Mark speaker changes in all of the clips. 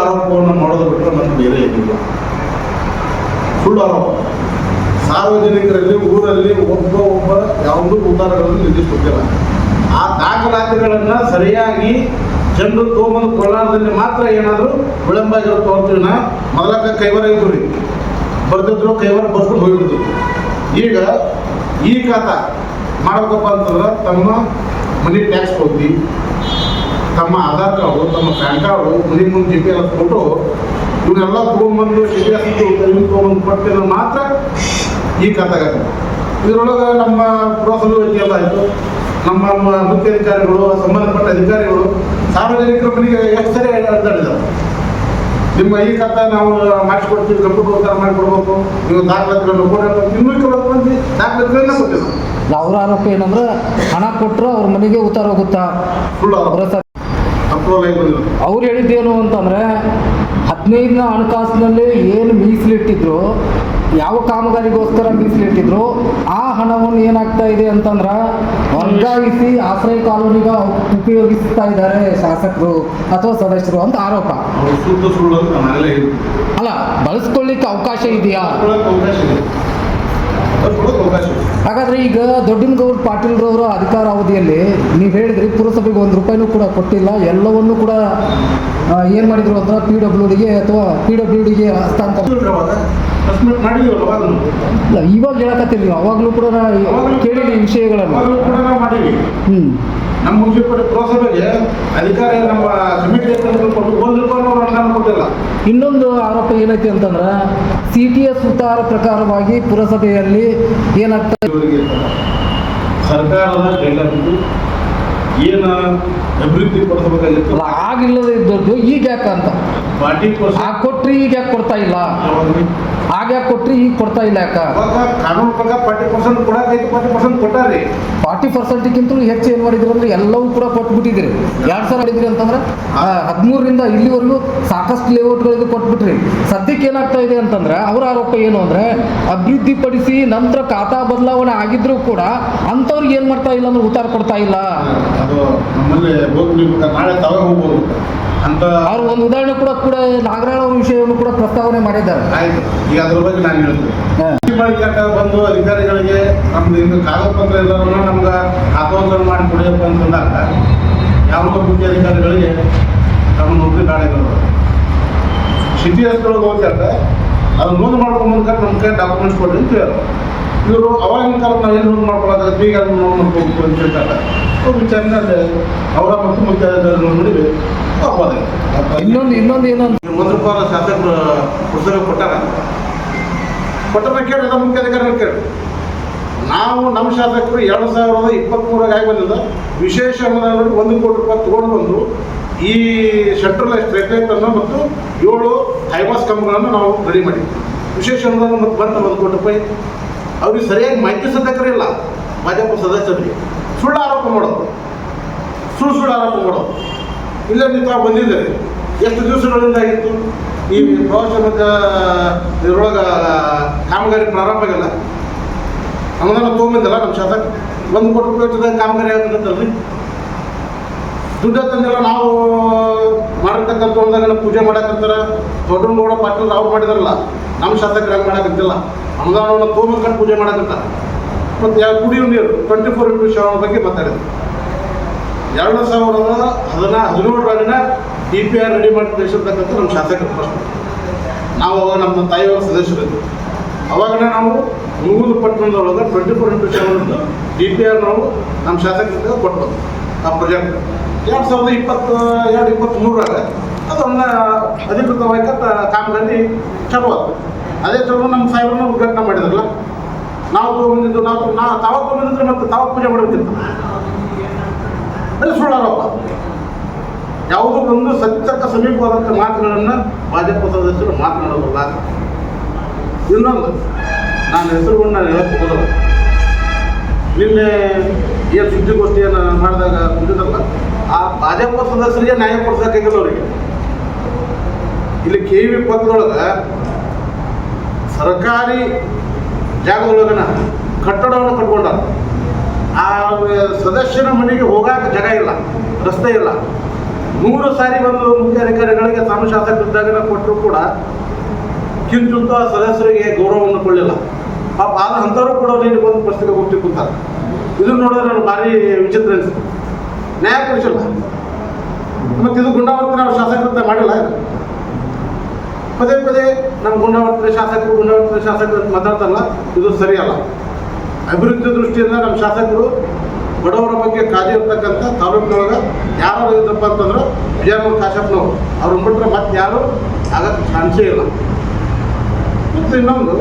Speaker 1: ಆರೋಪವನ್ನು ಮಾಡೋದು ಬಿಟ್ಟರೆ ಮತ್ತೆ ಬೇರೆ ಏನಿಲ್ಲ. ಸುಳ್ಳು ಆರೋಪ. ಸಾರ್ವಜನಿಕರಲ್ಲಿ, ಊರಲ್ಲಿ ಒಬ್ಬ ಒಬ್ಬ ಯಾವುದೂ ಉತ್ತಾರಗಳನ್ನು ನಿಲ್ಲಿಸುತ್ತಿಲ್ಲ ಆ ದಾಖಲಾತಿಗಳನ್ನು ಸರಿಯಾಗಿ ಜನರು ತೊಗೊಂಬಂದು ಕೊಳ್ಳಾರದಲ್ಲಿ ಮಾತ್ರ ಏನಾದರೂ ವಿಳಂಬ ಆಗಿರೋ ಅಂತೀವಿ ನಾ ಮೊದಲಕ್ಕ ಕೈವರ ಇದ್ದು ರೀ ಬರ್ದಿದ್ರು ಕೈವರ ಬರ್ಕೊಂಡು ಹೋಗಿಬಿಡ್ತು ಈಗ ಈ ಕಾತ ಮಾಡಬೇಕಪ್ಪ ಅಂತಂದ್ರೆ ತಮ್ಮ ಮನಿ ಟ್ಯಾಕ್ಸ್ ಹೋಗಿ ತಮ್ಮ ಆಧಾರ್ ಕಾರ್ಡು ತಮ್ಮ ಪ್ಯಾನ್ ಕಾರ್ಡು ಮನೆ ಮುಂದೆ ಜಿ ಪಿ ಎಸ್ ಕೊಟ್ಟು ಇವನ್ನೆಲ್ಲ ತೊಗೊಂಡ್ಬಂದು ಜಿ ಪಿ ಎಸ್ ತೊಗೊಂಬಂದು ಕೊಟ್ಟಿರೋ ಮಾತ್ರ ಈ ಕಥೆಗಳು ಇದರೊಳಗೆ ನಮ್ಮ ಪುರಸಭೆ ವೈದ್ಯ ಎಲ್ಲ ಆಯಿತು. ನಮ್ಮ ಮುಖ್ಯ ಅಧಿಕಾರಿಗಳು ಸಂಬಂಧಪಟ್ಟ ಅಧಿಕಾರಿಗಳು ಸಾರ್ವಜನಿಕರ ಮನೆಗೆ ಎಷ್ಟು ಸರಿ ಅಡ್ಡಾಡಿದ್ದಾರೆ ನಿಮ್ಮ ಈ ಕಥೆ ನಾವು ಮಾಡಿಸ್ಕೊಡ್ತೀವಿ ಕಂಪ್ಯೂಟರ್ ಉತ್ತರ ಮಾಡಿಕೊಡ್ಬೇಕು ನೀವು ದಾಖಲಾತಿಗಳನ್ನು ಕೊಡಬೇಕು ಇನ್ನೂ ಕೆಲವು ಮಂದಿ ದಾಖಲಾತಿಗಳನ್ನ ಕೊಟ್ಟಿಲ್ಲ
Speaker 2: ಅವ್ರ ಆರೋಪ ಏನಂದ್ರೆ ಹಣ ಕೊಟ್ಟರು ಅವ್ರ ಮನೆಗೆ ಉತ್ತಾರ ಹೋಗುತ್ತಾ ಅವ್ರು ಹೇಳಿದ್ದೇನು ಅಂತಂದ್ರೆ ಹದಿನೈದನೇ ಹಣಕಾಸಿನಲ್ಲಿ ಏನು ಮೀಸಲಿಟ್ಟಿದ್ರು ಯಾವ ಕಾಮಗಾರಿಗೋಸ್ಕರ ಮೀಸಲಿಟ್ಟಿದ್ರು ಆ ಹಣವನ್ನು ಏನಾಗ್ತಾ ಇದೆ ಅಂತಂದ್ರೆ ವರ್ಗಾಯಿಸಿ ಆಶ್ರಯ ಕಾಲೋನಿಗ ಉಪಯೋಗಿಸ್ತಾ ಇದ್ದಾರೆ ಶಾಸಕರು ಅಥವಾ ಸದಸ್ಯರು ಅಂತ ಆರೋಪ. ಅಲ್ಲ ಬಳಸ್ಕೊಳ್ಳಿಕ್ಕೆ ಅವಕಾಶ ಇದೆಯಾ?
Speaker 1: ಬರ್ಕೊಳ್ಳೋಕೆ ಅವಕಾಶ ಅವಕಾಶ ಇದೆ
Speaker 2: ಹಾಗಾದ್ರೆ ಈಗ ದೊಡ್ಡನಗೌಡ ಪಾಟೀಲ್ರವರ ಅಧಿಕಾರ ಅವಧಿಯಲ್ಲಿ ನೀವು ಹೇಳಿದ್ರಿ ಪುರಸಭೆಗೆ ಒಂದು ರೂಪಾಯಿನೂ ಕೂಡ ಕೊಟ್ಟಿಲ್ಲ ಎಲ್ಲವನ್ನೂ ಕೂಡ ಏನ್ ಮಾಡಿದ್ರು ಅಂತ ಪಿ ಡಬ್ಲ್ಯೂ ಡಿಗೆ ಅಥವಾ ಪಿ ಡಬ್ಲ್ಯೂ ಡಿಗೆ ಹಸ್ತಾಂತರ. ಇಲ್ಲ ಇವಾಗ ಹೇಳಕತ್ತೀವಿ ಅವಾಗಲೂ ಕೂಡ ಕೇಳಿದ ವಿಷಯಗಳನ್ನು.
Speaker 1: ನಾವು
Speaker 2: ಹ್ಮ್.
Speaker 1: ನಮ್ಮ ಮುನ್ಸಿಪಾಲಿಟಿ ಪುರಸಭೆಗೆ ಅಧಿಕಾರ ನಮ್ಮ ಕೊಟ್ಟು ಒಂದು ರೂಪಾಯಿ ನಾವು ಅನುದಾನ ಕೊಟ್ಟಿಲ್ಲ.
Speaker 2: ಇನ್ನೊಂದು ಆರೋಪ ಏನೈತಿ ಅಂತಂದ್ರೆ ಸಿ ಟಿ ಎಸ್ ಉತ್ತಾರ ಪ್ರಕಾರವಾಗಿ ಪುರಸಭೆಯಲ್ಲಿ
Speaker 1: ಏನಾಗ್ತದೆ ಸರ್ಕಾರದ ಗೈಡ್ಲೈನ್ ಏನ ಅಭಿವೃದ್ಧಿ ಪಡಿಸಬೇಕಾಗಿತ್ತು?
Speaker 2: ಆಗಿಲ್ಲದೆ ಇದ್ದದ್ದು ಈಗ
Speaker 1: ಯಾಕಂತ?
Speaker 2: ಆ ಕೊಟ್ರಿ ಈಗ ಯಾಕೆ ಕೊಡ್ತಾ ಇಲ್ಲ? ಆಗ ಕೊಟ್ರಿ ಈಗ ಕೊಡ್ತಾ ಇಲ್ಲ ಯಾಕ?
Speaker 1: ಕಾನೂನು ಪ್ರಕಾರ ಫಾರ್ಟಿ ಪರ್ಸೆಂಟ್ ಫಾರ್ಟಿ ಪರ್ಸೆಂಟ್ ಕೊಟ್ಟಾರ್ರಿ
Speaker 2: ಫಾರ್ಟಿ ಪರ್ಸೆಂಟ್ಗಿಂತಲೂ ಹೆಚ್ಚು ಏನ್ ಮಾಡಿದ್ರು ಅಂದ್ರೆ ಎಲ್ಲವೂ ಕೂಡ ಕೊಟ್ಬಿಟ್ಟಿದ್ರಿ. ಎರಡ್ ಸಾವಿರ ಮಾಡಿದ್ರಿ ಅಂತಂದ್ರೆ ಹದಿಮೂರರಿಂದ ಇಲ್ಲಿವರೆಗೂ ಸಾಕಷ್ಟು ಲೇಔಟ್ಗಳಿಗೂ ಕೊಟ್ಬಿಟ್ರಿ. ಸದ್ಯಕ್ಕೆ ಏನಾಗ್ತಾ ಇದೆ ಅಂತಂದ್ರೆ ಅವರ ಆರೋಪ ಏನು ಅಂದ್ರೆ ಅಭಿವೃದ್ಧಿಪಡಿಸಿ ನಂತರ ಖಾತಾ ಬದಲಾವಣೆ ಆಗಿದ್ರೂ ಕೂಡ ಅಂಥವ್ರಿಗೆ ಏನು ಮಾಡ್ತಾ ಇಲ್ಲ ಅಂದ್ರೆ ಉತ್ತಾರ ಕೊಡ್ತಾ ಇಲ್ಲ.
Speaker 1: ಅದು ನಮ್ಮಲ್ಲಿ ಹೋಗಿ ನಾಳೆ ತಾವೇ ಹೋಗ್ಬೋದು. ಅಂತ
Speaker 2: ಅವ್ರು ಒಂದು ಉದಾಹರಣೆ ಕೂಡ ಕೂಡ ನಾಗರಾಳ ಅವ್ರ ವಿಷಯವನ್ನು ಕೂಡ ಪ್ರಸ್ತಾವನೆ ಮಾಡಿದ್ದಾರೆ.
Speaker 1: ಆಯ್ತು. ಈಗ ಅದ್ರ ಬಗ್ಗೆ ನಾನು ಹೇಳ್ತೀನಿ. ಬಳಿಕ ಬಂದು ಅಧಿಕಾರಿಗಳಿಗೆ ನಮ್ದು ಇನ್ನು ಕಾಗದ ಪತ್ರ ಎಲ್ಲರನ್ನ ನಮ್ಗೆ ಆತೋದನ ಮಾಡಿ ಕೊಡಿಯಪ್ಪ ಅಂತಂದಾಗ ಯಾವುದೋ ಮುಖ್ಯ ಅಧಿಕಾರಿಗಳಿಗೆ ನಮ್ಮ ನೌಕರಿ ಗಾಡಿಗಳು ಸಿಟಿ ಎಸ್ಗಳೊಳಗೆ ಹೋಗ್ತಾರೆ. ಅದು ನೋಂದು ಮಾಡ್ಕೊಂಡು ಮುಂದೆ ನಮ್ಮ ಕೈ ಡಾಕ್ಯುಮೆಂಟ್ಸ್ ಕೊಡ್ರಿ ಅಂತ ಹೇಳೋರು ಇವರು ಅವಾಗಿನ ಕಾಲಕ್ಕೆ ನಾವು ಏನು ನೋಂದು ಮಾಡ್ಕೊಳ್ಳೋದು? ಈಗ ನೋಂದು ಮಾಡ್ಕೋಬೇಕು ಅಂತ ಹೇಳ್ತಾರೆ. ಅವ್ರು ವಿಚಾರಣೆ ಅವರ ಮತ್ತು ಮುಖ್ಯ ಅಧಿಕಾರಿಗಳು ನೋಡಿ
Speaker 2: ಇನ್ನೊಂದು ಇನ್ನೊಂದು ಏನಂತ
Speaker 1: ಒಂದು ರೂಪಾಯಿ ಶಾಸಕರು ಪುಸ್ತಕ ಕೊಟ್ಟಾರ. ಕೊಟ್ಟರ ನಮ್ಮ ಮುಖ್ಯ ಅಧಿಕಾರಿಗಳು ಕೇಳಿ. ನಾವು ನಮ್ಮ ಶಾಸಕರು ಎರಡು ಸಾವಿರದ ಇಪ್ಪತ್ತ್ಮೂರಾಗ ಆಗಿ ಬಂದಿದ್ದ ವಿಶೇಷ ಅನುದಾನಗಳು ಒಂದು ಕೋಟಿ ರೂಪಾಯಿ ತೊಗೊಂಡು ಬಂದು ಈ ಸೆಂಟ್ರಲ್ ಸ್ಟ್ರೀಟ್ ಲೈಟನ್ನು ಮತ್ತು ಏಳು ಹೈವಾಸ್ ಕಂಬಗಳನ್ನು ನಾವು ರೆಡಿ ಮಾಡಿದ್ವಿ. ವಿಶೇಷ ಅನುದಾನ ಮತ್ತು ಬಂತ ಒಂದು ಕೋಟಿ ರೂಪಾಯಿ. ಅವ್ರಿಗೆ ಸರಿಯಾಗಿ ಮಾಹಿತಿ ಸದಸ್ಯರು ಇಲ್ಲ. ಭಾಜಪ ಸದಸ್ಯರಿಗೆ ಸುಳ್ಳು ಆರೋಪ ಮಾಡೋದು. ಸುಳ್ಳು ಸುಳ್ಳು ಆರೋಪ ಮಾಡೋದು. ಇಲ್ಲ, ನೀವು ತಾವು ಬಂದಿದ್ದೀರಿ. ಎಷ್ಟು ದಿವಸಗಳಿಂದ ಆಗಿತ್ತು ಈ ಪ್ರವಾಸೋದ್ಯಮದ ಇದರೊಳಗೆ ಕಾಮಗಾರಿ ಪ್ರಾರಂಭ ಆಗಿಲ್ಲ. ಅನುದಾನ ತೊಗೊಂಬಂದಿಲ್ಲ ನಮ್ಮ ಶಾಸಕ. ಬಂದು ಕೊಟ್ಟು ರೂಪಾಯಿ ಕಾಮಗಾರಿ ಆಗ್ತದಲ್ರಿ ದುಡ್ಡು ತಂದಿಲ್ಲ ನಾವು ಮಾಡಿರ್ತಕ್ಕಂಥ ಒಂದಾಗ ಪೂಜೆ ಮಾಡಕ್ಕಂತಾರ ದೊಡ್ಡ ಪಾಟೀಲ್ ಅವ್ರು ಮಾಡಿದಾರಲ್ಲ, ನಮ್ಮ ಶಾಸಕರು ಹಂಗೆ ಮಾಡಕತ್ತಿಲ್ಲ. ಅನುದಾನವನ್ನು ತೊಗೊಂಬಂದ್ಕೊಂಡು ಪೂಜೆ ಮಾಡಕ್ಕಂತ ಮತ್ತು ಯಾವ ಕುಡಿಯೋ ನೀರು ಟ್ವೆಂಟಿ ಫೋರ್ ಇಂಟು ಸೆವೆನ್ ಬಗ್ಗೆ ಮಾತಾಡಿದ್ರು. ಎರಡು ಸಾವಿರದ ಹದಿನಾ ಹದಿನೇಳರಾಗಿನ ಡಿ ಪಿ ಆರ್ ರೆಡಿ ಮಾಡಿ ಕಳಿಸಿರ್ತಕ್ಕಂಥ ನಮ್ಮ ಶಾಸಕರು ಪ್ರಶ್ನೆ. ನಾವು ಅವಾಗ ನಮ್ಮ ತಾಯಿಯವರ ಸದಸ್ಯರಿದ್ದರು ಅವಾಗ ನಾವು ಮೂರು ಪಟ್ಟಣದೊಳಗೆ twenty four into seven D P R ನಾವು ನಮ್ಮ ಶಾಸಕರಿಂದ ಕೊಟ್ಟು ಆ ಪ್ರಾಜೆಕ್ಟ್ ಎರಡು ಸಾವಿರದ ಇಪ್ಪತ್ತು ಎರಡು ಇಪ್ಪತ್ತ್ಮೂರರಾಗ ಅದನ್ನು ಅಧಿಕೃತವಾಗಿ ಕಾಮಗಾರಿ ಚಲೋ ಅದೇ ಚಲೋ ನಮ್ಮ ಸಾಹೇಬ್ರನ್ನ ಉದ್ಘಾಟನೆ ಮಾಡಿದ್ರಲ್ಲ? ನಾವು ತೊಗೊಂಡಿದ್ದು ನಾವು ನಾ ತಾವಾಗ ತೊಗೊಂಡಿದ್ರೆ ಮತ್ತು ತಾವಾಗ ಪೂಜೆ ಮಾಡಬೇಕಿತ್ತು ಸುಳ್ಳಾರೋಪ ಯಾವುದೋ ಒಂದು ಸತ್ಯಕ್ಕೆ ಸಮೀಪವಾದಂಥ ಮಾತುಗಳನ್ನು ಭಾಜಪ ಸದಸ್ಯರು ಮಾತನಾಡೋದಿಲ್ಲ ಇನ್ನೊಂದು, ನಾನು ಹೆಸರುಗಳು ನಾನು ಹೇಳಕ್ಕೆ ಹೋಗಲ್ಲ ನಿನ್ನೆ ಏನು ಸುದ್ದಿಗೋಷ್ಠಿಯನ್ನು ಮಾಡಿದಾಗ ಕುಂದಿದ್ರಲ್ಲ ಆ ಭಾಜಪ ಸದಸ್ಯರಿಗೆ ನ್ಯಾಯ ಅವರಿಗೆ. ಇಲ್ಲಿ ಕೆ ವಿ ಪಕ್ಕದೊಳಗೆ ಸರ್ಕಾರಿ ಜಾಗದೊಳಗನ ಕಟ್ಟಡವನ್ನು ಕಟ್ಕೊಂಡಾರ. ಆ ಸದಸ್ಯನ ಮನೆಗೆ ಹೋಗಾಕ ಜಾಗ ಇಲ್ಲ, ರಸ್ತೆ ಇಲ್ಲ. ಮೂರು ಸಾರಿ ಬಂದು ಮುಖ್ಯ ಅಧಿಕಾರಿಗಳಿಗೆ ಶಾಸಕರಿದ್ದಾಗ ಕೊಟ್ಟರು ಕೂಡ ಕಿಂಚುಂತ ಸದಸ್ಯರಿಗೆ ಗೌರವವನ್ನು ಕೊಡಲಿಲ್ಲ. ಪಾಪ ಆದ ಅಂಥವ್ರು ಕೂಡ ನೀನು ಬಂದು ಪುಸ್ತಕ ಕೊಟ್ಟು ಕೂತಾರೆ ಇದನ್ನು ನೋಡಿದ್ರೆ ನನಗೆ ಭಾರಿ ವಿಚಿತ್ರ ಅನಿಸ್ತು ನ್ಯಾಯ ಕೊಡಿಸಿಲ್ಲ. ಮತ್ತು ಇದು ಗುಂಡಾವರ್ತನೆ ನಾವು ಶಾಸಕರಿಂದ ಮಾಡಿಲ್ಲ ಪದೇ ಪದೇ ನಮ್ಮ ಗುಂಡಾವರ್ತನೆ ಶಾಸಕರು ಗುಂಡಾವರ್ತನೆ ಶಾಸಕರು ಮಾತಾಡ್ತಾರಲ್ಲ, ಇದು ಸರಿಯಲ್ಲ. ಅಭಿವೃದ್ಧಿ ದೃಷ್ಟಿಯಿಂದ ನಮ್ಮ ಶಾಸಕರು ಬಡವರ ಬಗ್ಗೆ ಕಾಳಜಿ ಇರ್ತಕ್ಕಂಥ ತಾಲೂಕಿನೊಳಗೆ ಯಾರು ಇದ್ದಪ್ಪ ಅಂತಂದ್ರೆ ವಿಜಯನಗರ ಕಾಶಪ್ಪನವರು ಅವ್ರನ್ನ ಬಿಟ್ಟರೆ ಮತ್ತೆ ಯಾರು ಆಗಕ್ಕೆ ಚಾನ್ಸೇ ಇಲ್ಲ. ಮತ್ತು ಇನ್ನೊಂದು,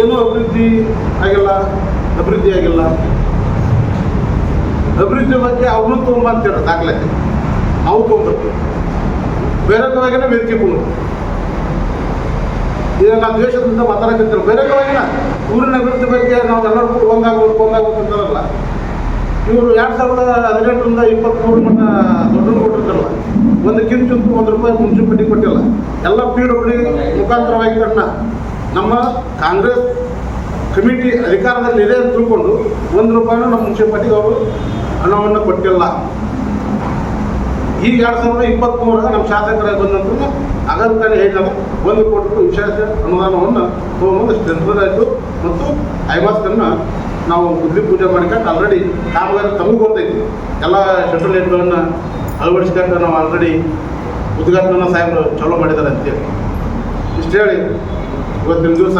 Speaker 1: ಏನೂ ಅಭಿವೃದ್ಧಿ ಆಗಿಲ್ಲ ಅಭಿವೃದ್ಧಿ ಆಗಿಲ್ಲ. ಅಭಿವೃದ್ಧಿ ಬಗ್ಗೆ ಅವ್ರನ್ನೂ ಅಂತ ಅಂತೇಳಿ ದಾಖಲೆ ನಾವು ತೊಗೊಂಡ್ಬಿಡ್ತೀವಿ ಬೇರೆ ಕಡೆಗೇನೆ ವೇದಿಕೆ ಕೊಡೋದು. ಇದನ್ನು ನಾವು ದೇಶದಿಂದ ಮಾತಾಡೋಕ್ಕಿಂತ ಬೇರೆ ಕಡೆಗಿನ. ಊರಿನ ಅಭಿವೃದ್ಧಿ ಬಗ್ಗೆ ನಾವು ಎಲ್ಲರೂ ಒಂದಾಗಬೇಕು ಅಂತಾರಲ್ಲ ಇವರು ಎರಡು ಸಾವಿರದ ಹದಿನೆಂಟರಿಂದ ಇಪ್ಪತ್ತ್ಮೂರು ಮಟ್ಟ ದುಡ್ಡು ಕೊಟ್ಟಿರ್ತಾರಲ್ಲ. ಒಂದು ಕಿಂಚುಂಟು ಒಂದು ರೂಪಾಯಿ ಮುನ್ಸಿಪಾಲ್ಟಿ ಕೊಟ್ಟಿಲ್ಲ. ಎಲ್ಲ ಪಿ ಡಬ್ಲ್ಯೂ ಮುಖಾಂತರವಾಗಿ ಕಣ್ಣ ನಮ್ಮ ಕಾಂಗ್ರೆಸ್ ಕಮಿಟಿ ಅಧಿಕಾರದಲ್ಲಿ ಇದೆ ಅಂತ ತಿಳ್ಕೊಂಡು ಒಂದು ರೂಪಾಯಿನೂ ನಮ್ಮ ಮುನ್ಸಿಪಾಲ್ಟಿಗೆ ಅವರು ಹಣವನ್ನು ಕೊಟ್ಟಿಲ್ಲ. ಈಗ ಎರಡು ಸಾವಿರದ ಇಪ್ಪತ್ತ್ಮೂರಾಗ ನಮ್ಮ ಶಾಸಕರಾಗಿ ಬಂದಂತೂ ಅಗತ್ಯನೇ ಹೇಳಿದಾಗ ಒಂದು ಕೋಟಿ ರೂಪಾಯಿ ವಿಶೇಷ ಅನುದಾನವನ್ನು ತೊಗೊಂಡು ಸ್ಟ್ರೆಂಥರ್ ಆಯಿತು ಮತ್ತು ಐವಾಸ್ಕನ್ನು ನಾವು ಬುದ್ಧಿ ಪೂಜೆ ಮಾಡ್ಕೊಂಡು ಆಲ್ರೆಡಿ ಕಾಮಗಾರಿ ತಮಗೆ ಗೊತ್ತೈತಿ ಎಲ್ಲ ಶಟಲ್ ಲೈಟ್ಗಳನ್ನು ಅಳವಡಿಸ್ಕೊಂಡು ನಾವು ಆಲ್ರೆಡಿ ಉದ್ಘಾಟನೆ ಸಾಹೇಬರು ಚಾಲೂ ಮಾಡಿದ್ದಾರೆ ಅಂತೇಳಿ ಇಷ್ಟು ಹೇಳಿ, ಇವತ್ತಿನ ದಿವಸ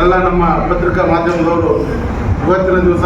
Speaker 1: ಎಲ್ಲ ನಮ್ಮ ಪತ್ರಿಕಾ ಮಾಧ್ಯಮದವರು ಇವತ್ತಿನ ದಿವಸ